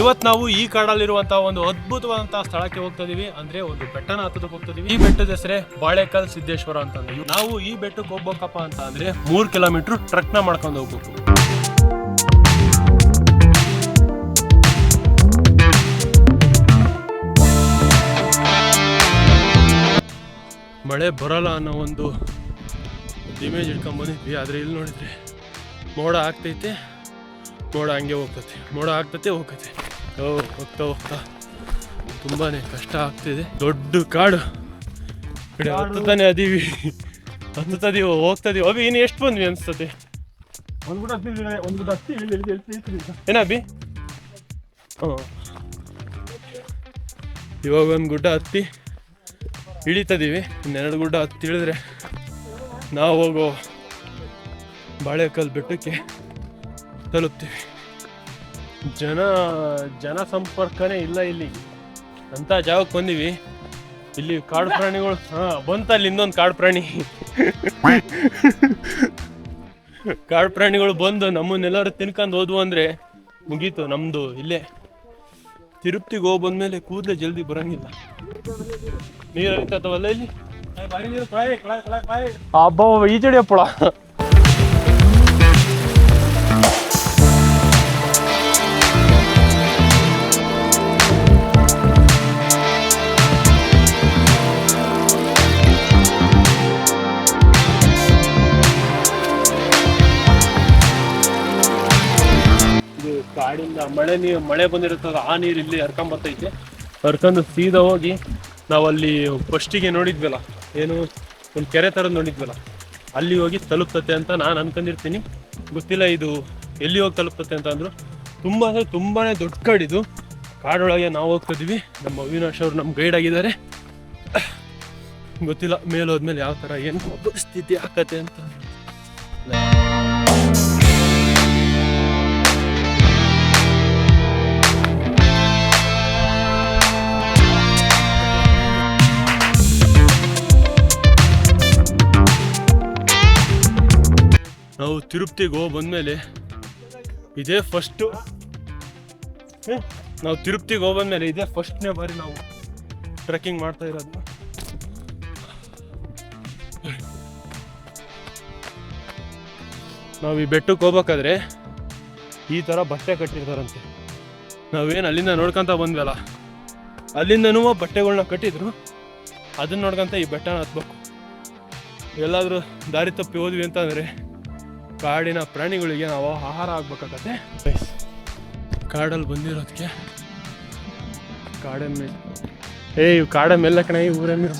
ಇವತ್ತು ನಾವು ಈ ಕಾಡಲ್ಲಿರುವಂತಹ ಒಂದು ಅದ್ಭುತವಾದಂತಹ ಸ್ಥಳಕ್ಕೆ ಹೋಗ್ತಾ ಇದೀವಿ. ಅಂದ್ರೆ ಒಂದು ಬೆಟ್ಟನ ಹತ್ತದಕ್ಕೆ ಹೋಗ್ತಾ ಇದೀವಿ. ಈ ಬೆಟ್ಟದ ಹೆಸರೇ ಬಾಳೆಕಲ್ ಸಿದ್ದೇಶ್ವರ ಅಂತಂದ್ರೆ ನಾವು ಈ ಬೆಟ್ಟಕ್ಕೆ ಹೋಗ್ಬೇಕಪ್ಪ ಅಂತ ಅಂದ್ರೆ ಮೂರ್ ಕಿಲೋಮೀಟರ್ ಟ್ರಕ್ನ ಮಾಡ್ಕೊಂಡು ಹೋಗ್ಬೇಕು. ಮಳೆ ಬರಲ್ಲ ಅನ್ನೋ ಒಂದು ಇಮೇಜ್ ಇಟ್ಕೊಂಡ್ ಬಂದಿದ್ವಿ ಆದ್ರೆ ಇಲ್ಲಿ ನೋಡಿದ್ರೆ ಮೋಡ ಆಗ್ತೈತೆ, ಮೋಡ ಹಂಗೆ ಹೋಗ್ತೈತೆ, ಮೋಡ ಆಗ್ತೈತೆ, ಹೋಗ್ತೈತೆ. ಹೋಗ್ತಾ ಹೋಗ್ತಾ. ತುಂಬಾನೇ ಕಷ್ಟ ಆಗ್ತಿದೆ. ದೊಡ್ಡ ಕಾಡು. ಕಡೆ ಹತ್ತುತ್ತಾನೆ ಅದೀವಿ. ಹತ್ತದೀವಿ ಹೋಗ್ತದೀವಿ. ಅಭಿ ಇನ್ನು ಎಷ್ಟು ಬಂದ್ವಿ ಅನ್ಸ್ತದೆ ಒಂದು ಗುಡ ಒಂದು ಗುಡ ಹತ್ತಿ ಇಳಿದು ಇಳಿದು ಇಳಿದು ಇಳಿದು ಇಳಿದು. ಏನ ಅಭಿ? ಹ್ಞೂ ಇವಾಗ ಒಂದು ಗುಡ್ಡ ಹತ್ತಿ ಇಳಿತದೀವಿ. ಇನ್ನೆರಡು ಗುಡ್ಡ ಹತ್ತಿ ಇಳಿದ್ರೆ ನಾವು ಹೋಗೋ ಬಾಳೆಕಲ್ ಬೆಟ್ಟಕ್ಕೆ ತಲುಪ್ತೀವಿ. ಜನ ಜನ ಸಂಪರ್ಕನೇ ಇಲ್ಲ ಇಲ್ಲಿ. ಅಂತ ಜಾಗಕ್ಕೆ ಬಂದೀವಿ. ಇಲ್ಲಿ ಕಾಡು ಪ್ರಾಣಿಗಳು ಹಾ ಬಂತಲ್ಲಿ ಇನ್ನೊಂದು ಕಾಡು ಪ್ರಾಣಿ. ಕಾಡು ಪ್ರಾಣಿಗಳು ಬಂದು ನಮ್ಮನ್ನೆಲ್ಲರೂ ತಿನ್ಕೊಂಡು ಹೋದ್ವು ಅಂದ್ರೆ ಮುಗೀತು ನಮ್ದು ಇಲ್ಲೇ. ತಿರುಪ್ತಿಗೆ ಹೋಗಿ ಬಂದ್ಮೇಲೆ ಕೂದಲೇ ಜಲ್ದಿ ಬರಂಗಿಲ್ಲ. ನೀರು ಅಲ್ಲ ಇಲ್ಲಿ? ಅಬ್ಬ ಬಾರಿ ಕಾಡಿಂದ ಮಳೆ ನೀರು ಮಳೆ ಬಂದಿರುತ್ತದ, ಆ ನೀರು ಇಲ್ಲಿ ಹರ್ಕೊಂಡ್ ಬರ್ತೈತೆ. ಹರ್ಕೊಂಡು ಸೀದಾ ಹೋಗಿ ನಾವಲ್ಲಿ ಫಸ್ಟಿಗೆ ನೋಡಿದ್ವಲ್ಲ, ಏನು ಒಂದು ಕೆರೆ ಥರದ್ದು ನೋಡಿದ್ವಲ್ಲ, ಅಲ್ಲಿ ಹೋಗಿ ತಲುಪ್ತತೆ ಅಂತ ನಾನು ಅನ್ಕೊಂಡಿರ್ತೀನಿ. ಗೊತ್ತಿಲ್ಲ ಇದು ಎಲ್ಲಿ ಹೋಗಿ ತಲುಪ್ತತೆ ಅಂತ ಅಂದ್ರು, ತುಂಬ ಅಂದರೆ ತುಂಬಾನೇ ದೊಡ್ಡ ಕಾಡಿದು ಕಾಡೊಳಗೆ ನಾವು ಹೋಗ್ತಿದ್ವಿ ನಮ್ಮ ಅವಿನಾಶ್ ಅವರು ನಮ್ಮ ಗೈಡ್ ಆಗಿದ್ದಾರೆ. ಗೊತ್ತಿಲ್ಲ, ಮೇಲೆ ಹೋದ್ಮೇಲೆ ಯಾವ ಥರ ಏನು ಪರಿಸ್ಥಿತಿ ಆಕತೆ ಅಂತ. ತಿರುಪ್ತಿಗೆ ಹೋಗಿ ಬಂದಮೇಲೆ ಇದೇ ಫಸ್ಟು ನಾವು ತಿರುಪ್ತಿಗೆ ಹೋಗಿ ಬಂದಮೇಲೆ ಇದೇ ಫಸ್ಟ್ನೇ ಬಾರಿ ನಾವು ಟ್ರೆಕ್ಕಿಂಗ್ ಮಾಡ್ತಾ ಇರೋದು. ನಾವು ಈ ಬೆಟ್ಟಕ್ಕೆ ಹೋಗ್ಬೇಕಾದ್ರೆ ಈ ಥರ ಬಟ್ಟೆ ಕಟ್ಟಿರ್ತಾರಂತೆ. ನಾವೇನು ಅಲ್ಲಿಂದ ನೋಡ್ಕೊತ ಬಂದ್ವಲ್ಲ, ಅಲ್ಲಿಂದನೂ ಬಟ್ಟೆಗಳನ್ನ ಕಟ್ಟಿದ್ರು. ಅದನ್ನ ನೋಡ್ಕೊಂತ ಈ ಬೆಟ್ಟನ ಹತ್ಬೇಕು. ಎಲ್ಲಾದರೂ ದಾರಿ ತಪ್ಪಿ ಹೋದ್ವಿ ಅಂತಂದರೆ ಕಾಡಿನ ಪ್ರಾಣಿಗಳಿಗೆ ನಾವು ಆಹಾರ ಆಗ್ಬೇಕಾಗತ್ತೆ. ಕಾಡಲ್ಲಿ ಬಂದಿರೋದಕ್ಕೆ. ಕಾಡೆಮ್ಮೆ ಮೇಲೆ. ಏ ಇವು ಕಾಡ ಮೇಲೆ ಕಣ ಊರ ಮೇಲೆ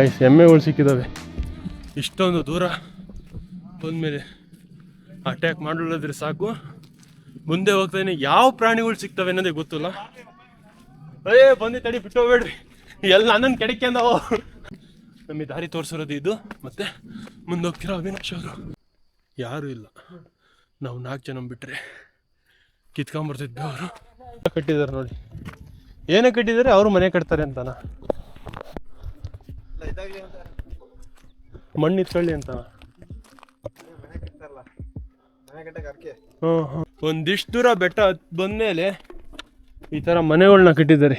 ಐಸ್ ಎಮ್ಮೆಗಳು ಸಿಕ್ಕಿದ್ದಾವೆ ಇಷ್ಟೊಂದು ದೂರ ಬಂದಮೇಲೆ ಅಟ್ಯಾಕ್ ಮಾಡಿದ್ರೆ ಸಾಕು. ಮುಂದೆ ಹೋಗ್ತಾನೆ ಯಾವ ಪ್ರಾಣಿಗಳು ಸಿಗ್ತವೆ ಅನ್ನೋದೇ ಗೊತ್ತಿಲ್ಲ. ಅಯ್ಯೇ ಬಂದಿ ತಡಿ ಬಿಟ್ಟು ಹೋಗ್ಬೇಡ್ರಿ ಎಲ್ಲ ನನ್ನನ್ನು ಕೆಡಕ್ಯಂದವ ನಮಗೆ ದಾರಿ ತೋರಿಸಿರೋದು ಇದು. ಮತ್ತೆ ಮುಂದೆ ಹೋಗ್ತಿರೋ ಅವಿನಾಶ್ ಅವರು? ಯಾರು ಇಲ್ಲ. ನಾವು ನಾಲ್ಕು ಜನ ಬಿಟ್ರೆ ಕಿತ್ಕೊಂಬರ್ತಿದ್ವಿ ಅವರು. ಕಟ್ಟಿದ್ದಾರೆ ನೋಡಿ. ಏನೇ ಕಟ್ಟಿದ್ದಾರೆ? ಅವರು ಮನೆ ಕಟ್ತಾರೆ ಅಂತಾನ? ಮಣ್ಣು ಇತ್ಕೊಳ್ಳಿ ಅಂತ. ಒಂದಿಷ್ಟು ದೂರ ಬೆಟ್ಟ ಬಂದ್ಮೇಲೆ ಈ ಥರ ಮನೆಗಳನ್ನ ಕಟ್ಟಿದ್ದಾರೆ.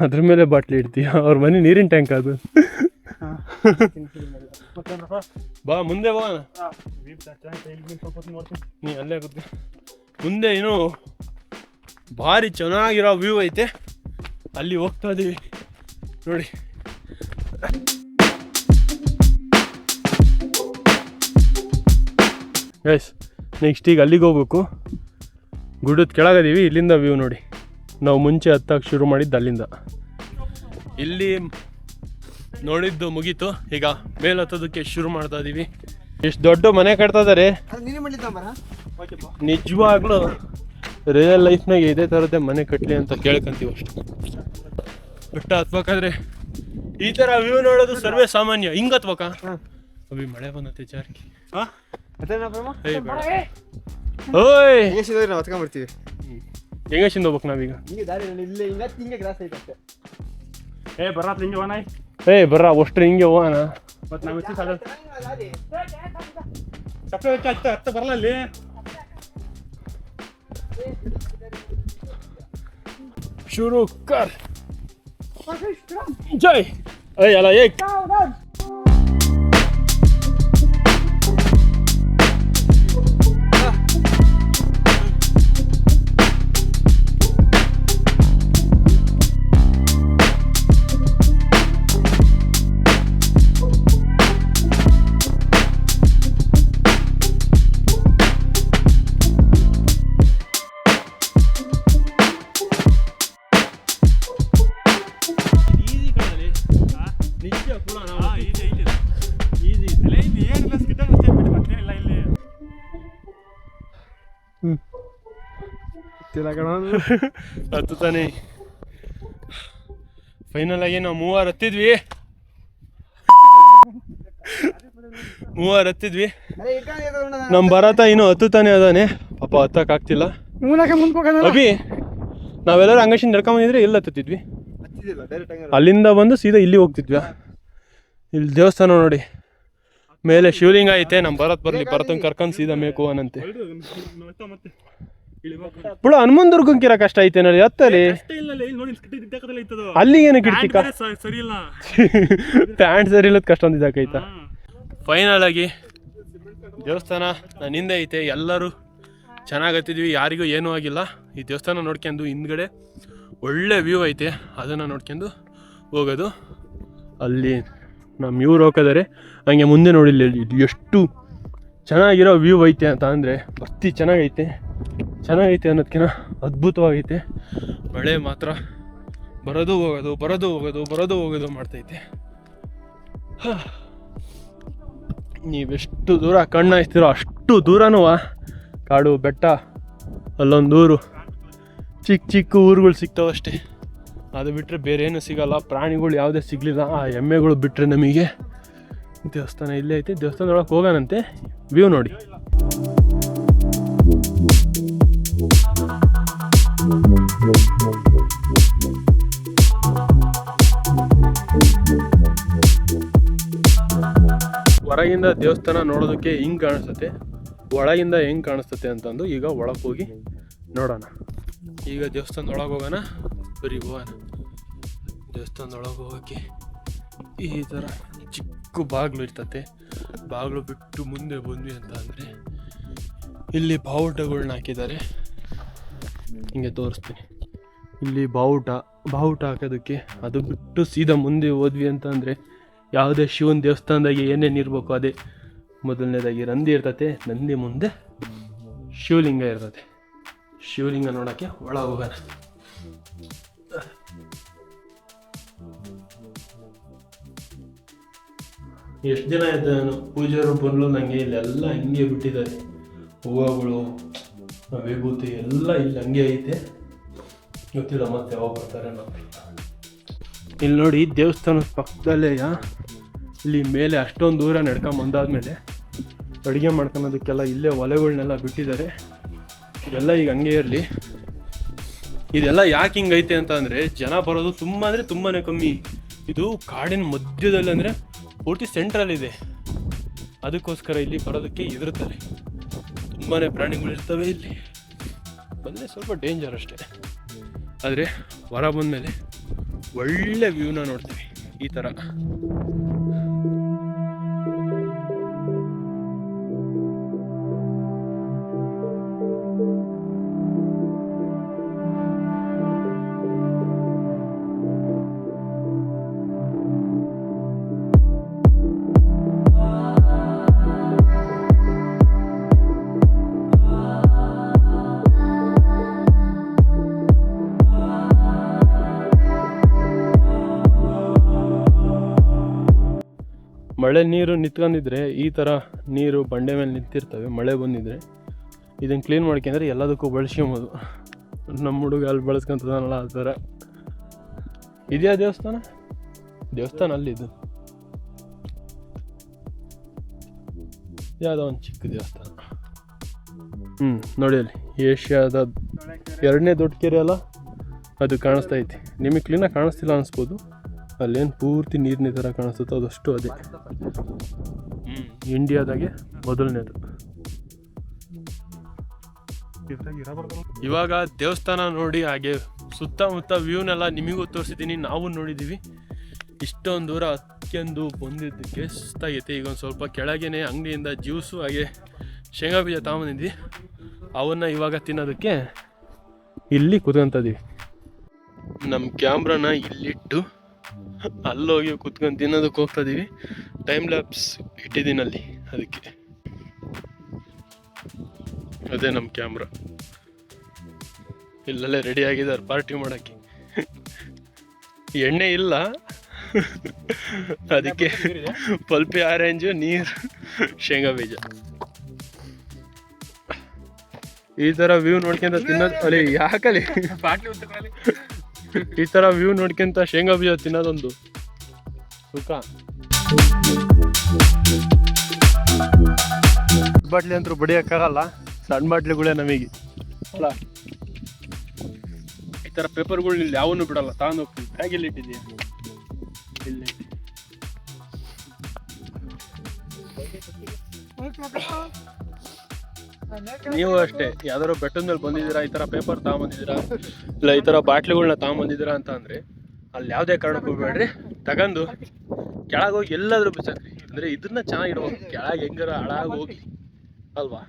ಅದ್ರ ಮೇಲೆ ಬಾಟ್ಲಿ ಇಡ್ತೀಯ? ಅವ್ರ ಮನೆ ನೀರಿನ ಟ್ಯಾಂಕ್ ಅದು? ಬಾ ಮುಂದೆ ಬಾ ನೀ ಅಲ್ಲೇ ಕೂತ್ಕೊ. ಮುಂದೆ ಏನು ಭಾರಿ ಚೆನ್ನಾಗಿರೋ ವ್ಯೂ ಐತೆ. ಅಲ್ಲಿ ಹೋಗ್ತಾ ಇದೀವಿ. ನೋಡಿ. ಎಸ್ ನೆಕ್ಸ್ಟ್ ಈಗ ಅಲ್ಲಿಗೆ ಹೋಗ್ಬೇಕು. ಗುಡ್ಡದ ಕೆಳಗದೀವಿ ಇಲ್ಲಿಂದ ವ್ಯೂ ನೋಡಿ. ನಾವು ಮುಂಚೆ ಹತ್ತಕ್ಕೆ ಶುರು ಮಾಡಿದ್ದು ಅಲ್ಲಿಂದ. ಇಲ್ಲಿ ನೋಡಿದ್ದು ಮುಗೀತು. ಈಗ ಮೇಲ್ ಹತ್ತೋದಕ್ಕೆ ಶುರು ಮಾಡ್ತಾ ಇದೀವಿ. ಎಷ್ಟು ದೊಡ್ಡ ಮನೆ ಕಟ್ತಾ ಇದಾರೆ. ನಿಜವಾಗ್ಲೂ ರಿಯಲ್ ಲೈಫ್ನಾಗ ಇದೇ ಥರದ್ದೇ ಮನೆ ಕಟ್ಟಲಿ ಅಂತ ಕೇಳ್ಕೊಂತೀವಿ ಅಷ್ಟು. ಬೆಟ್ಟ ಹತ್ಬೇಕಾದ್ರೆ ಈ ಥರ ವ್ಯೂ ನೋಡೋದು ಸರ್ವೇ ಸಾಮಾನ್ಯ. ಹಿಂಗ್ ಹತ್ಬೇಕಾ ಅಭಿ ಮಳೆ ಬಂದತ್ತೆ ಜಾರ್ಕಿ. ಓಯ್! ನಾವು ಹತ್ಕೊಂಡ್ಬರ್ತೀವಿ ಹೆಂಗಸಿಂದ ಹೋಗ್ಬೇಕು ನಾವೀಗ? ಹಿಂಗೆ ದಾರಿ ಇಲ್ಲ ಹಿಂಗೆ ಹಿಂಗೆ ಗ್ರಾಸ್ ಐತೆ ಅಷ್ಟೇ ಏ ಬರ್ರಾತ್ ಹಿಂಗೆ ವಾನಾಯ್ ಏಯ್ ಬರ್ರ ಅಷ್ಟ್ರ ಹಿಂಗೆ ಹೋಗೋಣ ಮತ್ತೆ ನಾವು ಹೆಚ್ಚು ಸಾಲ ಚಪ್ಪಲಿ ಹಚ್ಚ ಹತ್ತ ಹತ್ತ ಬರಲ್ಲ ಅಲ್ಲಿ? ಶುರು ಕರ್. ಜೈ. ಅಯ್ಯ ಅಲ್ಲ ಏಕ್ ಹತ್ತು ತಾನೆ. ಫೈನಲ್ ಆಗಿ ನಾವು ಮೂವರು ಹತ್ತಿದ್ವಿ. ಮೂವರು ಹತ್ತಿದ್ವಿ. ನಮ್ ನಮ್ಮ ಭರತ ಇನ್ನು ಹತ್ತುತ್ತಾನೆ ಅದಾನೆ. ಪಾಪ ಹತ್ತಕ್ ಆಗ್ತಿಲ್ಲ. ಮೂಲಕ ಮುಂದೆ ಹೋಗೋಣ ಅಭಿ ನಾವೆಲ್ಲರೂ ಅಂಗಶಿಂದ ನಡ್ಕೊಂಬಂದಿದ್ರೆ ಇಲ್ಲಿ ಹತ್ತಿದ್ವಿ ಅಲ್ಲಿಂದ ಬಂದು ಸೀದಾ ಇಲ್ಲಿ ಹೋಗ್ತಿದ್ವಿ. ಇಲ್ಲಿ ದೇವಸ್ಥಾನ ನೋಡಿ. ಮೇಲೆ ಶಿವಲಿಂಗ ಐತೆ ನಮ್ಮ ಭರತ್ ಬರ್ಲಿ ಭರತನ್ ಕರ್ಕೊಂಡು ಸೀದಾ ಮೇಕು ಅನಂತೆ ಹನುಮನ್ ದುರ್ಗಂಕಿರ ಬಿಡು ಕಷ್ಟ ಐತೆ ನೋಡಿ ಹತ್ತಲ್ಲಿ. ಅಷ್ಟೇ ಇಲ್ಲ ಇಲ್ಲಿ ನೋಡಿ ಸ್ಕಿಡ್ ಇದ್ದಕ್ಕದಲ್ಲ ಇತ್ತದು ಅಲ್ಲಿ ಏನಕ್ಕೆ ಇಡ್ತಿಕ ಪ್ಯಾಂಟ್ ಸರಿ ಇಲ್ಲ. ಪ್ಯಾಂಟ್ ಸರಿ ಇಲ್ಲದ ಕಷ್ಟ ಹಾ. ಫೈನಲ್ ಆಗಿ ದೇವಸ್ಥಾನ ನನ್ನ ಹಿಂದೆ ಐತೆ ಎಲ್ಲರೂ ಚೆನ್ನಾಗಿ ಹತ್ತಿದ್ವಿ ಯಾರಿಗೂ ಏನೂ ಆಗಿಲ್ಲ. ಈ ದೇವಸ್ಥಾನ ನೋಡ್ಕೊಂಡು ಹಿಂದ್ಗಡೆ ಒಳ್ಳೆ ವ್ಯೂ ಐತೆ ಅದನ್ನು ನೋಡ್ಕೊಂಡು ಹೋಗೋದು. ಅಲ್ಲಿ ನಮ್ಮ ಇವ್ರು ಹೋಗಿದ್ದಾರೆ ಹಂಗೆ ಮುಂದೆ ನೋಡಿಲ್ಲ ಎಷ್ಟು ಚೆನ್ನಾಗಿರೋ ವ್ಯೂ ಐತೆ ಅಂತ ಅಂದರೆ ಬರ್ತಿ ಚೆನ್ನಾಗೈತೆ. ಚೆನ್ನಾಗೈತೆ ಅನ್ನೋದಕ್ಕಿಂತ ಅದ್ಭುತವಾಗೈತೆ. ಮಳೆ ಮಾತ್ರ ಬರೋದು ಹೋಗೋದು ಬರೋದು ಹೋಗೋದು ಬರೋದು ಹೋಗೋದು ಮಾಡ್ತೈತೆ. ನೀವೆಷ್ಟು ದೂರ ಕಣ್ಣಾಯ್ತಿರೋ ಅಷ್ಟು ದೂರನೂ ಕಾಡು ಬೆಟ್ಟ, ಅಲ್ಲೊಂದು ಊರು. ಚಿಕ್ಕ ಚಿಕ್ಕ ಊರುಗಳು ಸಿಗ್ತಾವಷ್ಟೇ ಅದು ಬಿಟ್ಟರೆ ಬೇರೆ ಏನೂ ಸಿಗಲ್ಲ. ಪ್ರಾಣಿಗಳು ಯಾವುದೇ ಸಿಗಲಿಲ್ಲ. ಆ ಎಮ್ಮೆಗಳು ಬಿಟ್ಟರೆ ನಮಗೆ ದೇವಸ್ಥಾನ ಇಲ್ಲೇ ಐತೆ. ದೇವಸ್ಥಾನದೊಳಗೆ ಹೋಗೋಣಂತೆ. ವ್ಯೂ ನೋಡಿ. ಹೊರಗಿಂದ ದೇವಸ್ಥಾನ ನೋಡೋದಕ್ಕೆ ಹಿಂಗೆ ಕಾಣಿಸ್ತತೆ, ಒಳಗಿಂದ ಹೆಂಗೆ ಕಾಣಿಸ್ತತೆ ಅಂತಂದು ಈಗ ಒಳಗೆ ಹೋಗಿ ನೋಡೋಣ. ಈಗ ದೇವಸ್ಥಾನದ ಒಳಗೆ ಹೋಗೋಣ, ಬರೀ ಹೋಗೋಣ ದೇವಸ್ಥಾನದೊಳಗೆ ಹೋಗೋಕ್ಕೆ ಈ ಥರ ಚಿಕ್ಕ ಬಾಗಿಲು ಇರ್ತತೆ. ಬಾಗಿಲು ಬಿಟ್ಟು ಮುಂದೆ ಬಂದ್ವಿ ಅಂತ ಅಂದರೆ ಇಲ್ಲಿ ಬಾವುಟಗಳನ್ನ ಹಾಕಿದ್ದಾರೆ. ಹಿಂಗೆ ತೋರಿಸ್ತೀನಿ. ಇಲ್ಲಿ ಬಾವುಟ ಬಾವುಟ ಹಾಕೋದಕ್ಕೆ ಅದು ಬಿಟ್ಟು ಸೀದಾ ಮುಂದೆ ಹೋದ್ವಿ ಅಂತ ಅಂದರೆ ಯಾವುದೇ ಶಿವನ ದೇವಸ್ಥಾನದಾಗೆ ಏನೇನು ಇರಬೇಕು ಅದೇ ಮೊದಲನೇದಾಗಿ ನಂದಿ ಇರ್ತತೆ, ನಂದಿ ಮುಂದೆ ಶಿವಲಿಂಗ ಇರ್ತತೆ. ಶಿವಲಿಂಗ ನೋಡೋಕ್ಕೆ ಒಳ ಹೋಗೋಣ ಎಷ್ಟು ದಿನ ಆಯ್ತು ನಾನು? ಪೂಜಾರು ಬರಲು ನನಗೆ ಇಲ್ಲೆಲ್ಲ ಹಂಗೆ ಬಿಟ್ಟಿದ್ದಾರೆ. ಹೂವುಗಳು, ವಿಭೂತಿ ಎಲ್ಲ ಇಲ್ಲಿ ಹಂಗೆ ಐತೆ. ಗೊತ್ತಿಲ್ಲ ಮತ್ತೆ ಯಾವಾಗ ಬರ್ತಾರೆ ನಾವು ಇಲ್ಲಿ ನೋಡಿ ದೇವಸ್ಥಾನದ ಪಕ್ಕದಲ್ಲೇ ಇಲ್ಲಿ ಮೇಲೆ ಅಷ್ಟೊಂದು ದೂರ ನಡ್ಕೊಂಡ್ ಬಂದಾದ್ಮೇಲೆ ಅಡುಗೆ ಮಾಡ್ಕೊಳೋದಕ್ಕೆಲ್ಲ ಇಲ್ಲೇ ಒಲೆಗಳನ್ನೆಲ್ಲ ಬಿಟ್ಟಿದ್ದಾರೆ. ಇದೆಲ್ಲ ಈಗ ಹಂಗೆ ಇರಲಿ. ಇದೆಲ್ಲ ಯಾಕೆ ಹಿಂಗೈತೆ ಅಂತ ಅಂದರೆ, ಜನ ಬರೋದು ತುಂಬ ಅಂದರೆ ತುಂಬಾ ಕಮ್ಮಿ. ಇದು ಕಾಡಿನ ಮಧ್ಯದಲ್ಲಿ ಅಂದರೆ ಪೂರ್ತಿ ಸೆಂಟ್ರಲ್ಲಿದೆ ಅದಕ್ಕೋಸ್ಕರ ಇಲ್ಲಿ ಬರೋದಕ್ಕೆ ಹೆದರ್ತಾರೆ. ತುಂಬಾ ಪ್ರಾಣಿಗಳು ಇರ್ತವೆ ಇಲ್ಲಿ. ಬಂದರೆ ಸ್ವಲ್ಪ ಡೇಂಜರ್ ಅಷ್ಟೇ. ಆದರೆ ಹೊರ ಬಂದಮೇಲೆ ಒಳ್ಳೆ ವ್ಯೂನ ನೋಡ್ತೀವಿ ಈ ಥರ ಮಳೆ ನೀರು ನಿಂತ್ಕೊಂಡಿದ್ರೆ ಈ ಥರ ನೀರು ಬಂಡೆ ಮೇಲೆ ನಿಂತಿರ್ತವೆ, ಮಳೆ ಬಂದಿದ್ರೆ. ಇದನ್ನು ಕ್ಲೀನ್ ಮಾಡ್ಕೊಂಡ್ರೆ ಎಲ್ಲದಕ್ಕೂ ಬಳಸ್ಕೊಬೋದು. ನಮ್ಮ ಹುಡುಗ ಅಲ್ಲಿ ಬಳಸ್ಕೊಂತದಲ್ಲ ಆ ಥರ ಇದೆಯಾ ದೇವಸ್ಥಾನ? ದೇವಸ್ಥಾನ ಅಲ್ಲಿದ್ದು ಯಾವುದೋ ಒಂದು ಚಿಕ್ಕ ದೇವಸ್ಥಾನ. ಹ್ಞೂ ನೋಡಿ ಅಲ್ಲಿ. ಏಷ್ಯಾದ ಎರಡನೇ ದೊಡ್ಡ ಕೆರೆ ಅಲ್ಲ? ಅದು ಕಾಣಿಸ್ತಾ ಐತಿ. ನಿಮಗೆ ಕ್ಲೀನಾಗಿ ಕಾಣಿಸ್ತಿಲ್ಲ ಅನಿಸ್ಬೋದು. ಅಲ್ಲೇನು ಪೂರ್ತಿ ನೀರಿನ ಥರ ಕಾಣಿಸುತ್ತೋ ಅದಷ್ಟು ಅದೇ. ಇಂಡಿಯಾದಾಗೆ ಮೊದಲನೇದು. ಇವಾಗ ದೇವಸ್ಥಾನ ನೋಡಿ ಹಾಗೆ ಸುತ್ತಮುತ್ತ ವ್ಯೂನೆಲ್ಲ ನಿಮಗೂ ತೋರಿಸಿದ್ದೀನಿ, ನಾವು ನೋಡಿದ್ದೀವಿ ಇಷ್ಟೊಂದು ದೂರ ಅತ್ಯಂದು ಬಂದಿದ್ದಕ್ಕೆ ಸುಸ್ತಾಗೈತೆ. ಈಗ ಒಂದು ಸ್ವಲ್ಪ ಕೆಳಗೇನೆ ಅಂಗಡಿಯಿಂದ ಜ್ಯೂಸು ಹಾಗೆ ಶೇಂಗಾ ಬೀಜ ತಗೊಂಬಂದಿದ್ವಿ. ಅವನ್ನ ಇವಾಗ ತಿನ್ನೋದಕ್ಕೆ ಇಲ್ಲಿ ಕುತ್ಕೊಂತದೀವಿ ನಮ್ಮ ಕ್ಯಾಮ್ರಾನ ಇಲ್ಲಿಟ್ಟು ಅಲ್ಲೋಗಿ ಕುತ್ಕೊಂಡು ತಿನ್ನೋದಕ್ಕೆ ಹೋಗ್ತಾ ಇದೀವಿ. ಟೈಮ್ ಲ್ಯಾಪ್ಸ್ ಇಟ್ಟಿದ್ದೀನಿ ಅಲ್ಲಿ ಅದಕ್ಕೆ. ಅದೇ ನಮ್ಮ ಕ್ಯಾಮ್ರಾ ಇಲ್ಲಲ್ಲೇ ರೆಡಿ ಆಗಿದ್ದಾರೆ ಪಾರ್ಟಿ ಮಾಡೋಕ್ಕೆ. ಎಣ್ಣೆ ಇಲ್ಲ. ಅದಕ್ಕೆ ಪಲ್ಪಿ ಆರೆಂಜು ನೀರು, ಶೇಂಗಾ ಬೀಜ. ಈ ತರ ವ್ಯೂ ನೋಡ್ಕೊಂತ ತಿನ್ನೋದು ಅಲ್ಲಿ ಯಾಕಲಿ? ಈ ತರ ವ್ಯೂ ನೋಡ್ಕೊಂತ ಶೇಂಗಾ ಬೀಜ ತಿನ್ನೋದೊಂದು ಸುಖ. ಬಾಟ್ಲಿ ಅಂತೂ ಬಡಿಯೋಕ್ಕಾಗಲ್ಲ ಸಣ್ಣ ಬಾಟ್ಲಿಗಳೇ ನಮಗೆ. ಅಲ್ಲ? ಈ ಥರ ಪೇಪರ್ಗಳು ಇಲ್ಲಿ ಯಾವನ್ನೂ ಬಿಡಲ್ಲ ತಾನು ಹೋಗ್ತೀವಿ ಬ್ಯಾಗಲ್ಲಿ ಇಟ್ಟಿದ್ದೀಯ? ಇಲ್ಲಿ. ನೀವು ಅಷ್ಟೇ, ಯಾವ್ದಾದ್ರು ಬೆಟ್ಟದ ಮೇಲೆ ಬಂದಿದ್ದೀರಾ, ಈ ತರ ಪೇಪರ್ ತಗೊಂಬಂದಿದ್ದೀರಾ, ಇಲ್ಲ ಈ ತರ ಬಾಟ್ಲಿಗಳನ್ನ ತಗೊಂಬಂದಿದ್ದೀರಾ ಅಂತ ಅಂದ್ರೆ ಅಲ್ಲಿ ಯಾವುದೇ ಕಾರಣಕ್ಕೂ ಬೇಡ್ರಿ ತಗೊಂಡು ಕೆಳಗೆ ಹೋಗಿ ಎಲ್ಲಾದ್ರೂ ಬಿಸಾಕ್ರಿ. ಅಂದ್ರೆ ಇದನ್ನ ಚೆನ್ನಾಗಿಡ್ಬೇಕು ಕೆಳಗೆ ಹೆಂಗಾರ ಹಾಳಾಗಿ ಹೋಗಿ ಅಲ್ವಾ?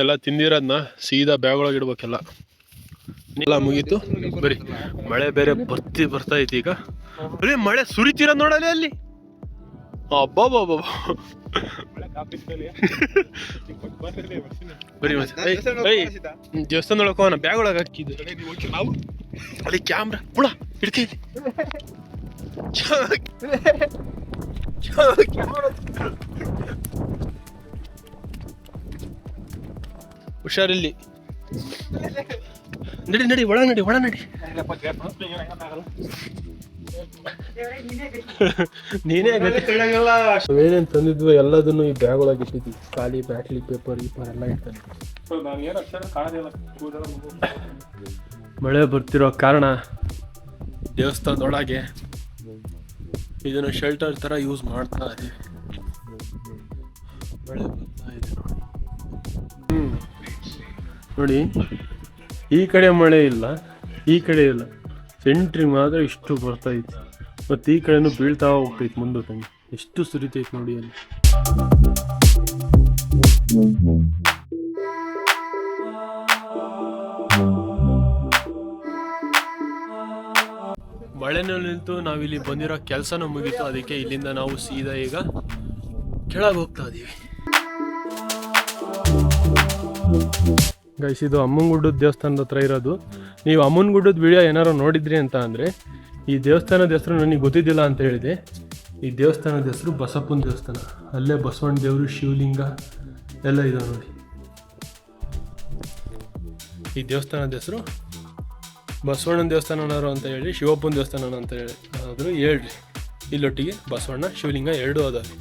ಎಲ್ಲ ತಿಂದಿರೋದನ್ನ ಸೀದಾ ಬ್ಯಾಗ್ ಒಳಗೆ ಇಡ್ಬೇಕೆಲ್ಲ. ಎಲ್ಲ ಮುಗೀತು. ಬರೀ ಮಳೆ ಬೇರೆ ಬರ್ತಿ ಬರ್ತಾ ಐತಿ ಈಗ. ಬರೀ ಮಳೆ ಸುರಿತೀರ ನೋಡಲಿ ಅಲ್ಲಿ. ಅಬ್ಬಬ್ಬಬ್ಬ. ಬರೀ ದೇವಸ್ಥಾನ ಒಳಗೆ ಹೋಗೋಣ ಬ್ಯಾಗ್ ಒಳಗೆ ಹಾಕಿದ್ದು. ಅಲ್ಲಿ ಕ್ಯಾಮ್ರಾ ಪುಳ ಹಿಡ್ಕೈತಿ ಹುಷಾರಿಲ್ಲಿ. ನಡಿ ನಡಿ ಒಳ ನಡಿ ಒಳ ನಡಿ. ನೀನೇ ಏನೇನು ತಂದಿದ್ವು ಎಲ್ಲದನ್ನು ಈ ಬ್ಯಾಗ್ ಒಳಗೆ ಇಟ್ಟಿದ್ವಿ. ಖಾಲಿ ಬ್ಯಾಟ್ಲಿ ಪೇಪರ್ ಗೀಪರ್ ಎಲ್ಲ ಇರ್ತಾನೆ ಮುಗು. ಮಳೆ ಬರ್ತಿರೋ ಕಾರಣ ದೇವಸ್ಥಾನದೊಳಗೆ ಇದನ್ನು ಶೆಲ್ಟರ್ ಥರ ಯೂಸ್ ಮಾಡ್ತಾ ಇದೀವಿ. ಮಳೆ ಬರ್ತಾ ಇದೆ. ನೋಡಿ ಈ ಕಡೆ ಮಳೆ ಇಲ್ಲ, ಈ ಕಡೆ ಇಲ್ಲ. ಸೆಂಟ್ರಿಗೆ ಮಾತ್ರ ಇಷ್ಟು ಬರ್ತಾ ಇತ್ತು ಮತ್ತು ಈ ಕಡೆನೂ ಬೀಳ್ತಾ ಹೋಗ್ತೈತಿ ಮುಂದೆ ತಂಗಿ. ಎಷ್ಟು ಸುರಿತೈತಿ ನೋಡಿ ಅಲ್ಲಿ. ಮಳೆನಲ್ಲಿ ನಿಂತು ನಾವಿಲ್ಲಿ ಬಂದಿರೋ ಕೆಲಸನೂ ಮುಗೀತು. ಅದಕ್ಕೆ ಇಲ್ಲಿಂದ ನಾವು ಸೀದಾ ಈಗ ಕೆಳಗೆ ಹೋಗ್ತಾ ಇದೀವಿ. ಗೈಸ್ ಇದು ಅಮ್ಮನಗುಡ್ಡದ ದೇವಸ್ಥಾನದ ಹತ್ರ ಇರೋದು. ನೀವು ಅಮ್ಮನಗುಡ್ಡದ ವಿಡಿಯೋ ಏನಾರು ನೋಡಿದ್ರಿ ಅಂತ ಅಂದರೆ, ಈ ದೇವಸ್ಥಾನದ ಹೆಸರು ನನಗೆ ಗೊತ್ತಿದ್ದಿಲ್ಲ ಅಂತ ಹೇಳಿದೆ. ಈ ದೇವಸ್ಥಾನದ ಹೆಸರು ಬಸಪ್ಪನ ದೇವಸ್ಥಾನ. ಅಲ್ಲೇ ಬಸವಣ್ಣ ದೇವರು, ಶಿವಲಿಂಗ ಎಲ್ಲ ಇದೆ ನೋಡಿ. ಈ ದೇವಸ್ಥಾನದ ಹೆಸರು ಬಸವಣ್ಣನ ದೇವಸ್ಥಾನನಾರು ಅಂತ ಹೇಳಿ, ಶಿವಪ್ಪನ ದೇವಸ್ಥಾನ ಅಂತ ಹೇಳಿ. ಆದರೂ ಹೇಳ್ರಿ. ಇಲ್ಲೊಟ್ಟಿಗೆ ಬಸವಣ್ಣ, ಶಿವಲಿಂಗ ಎರಡೂ ಅದಾವೆ.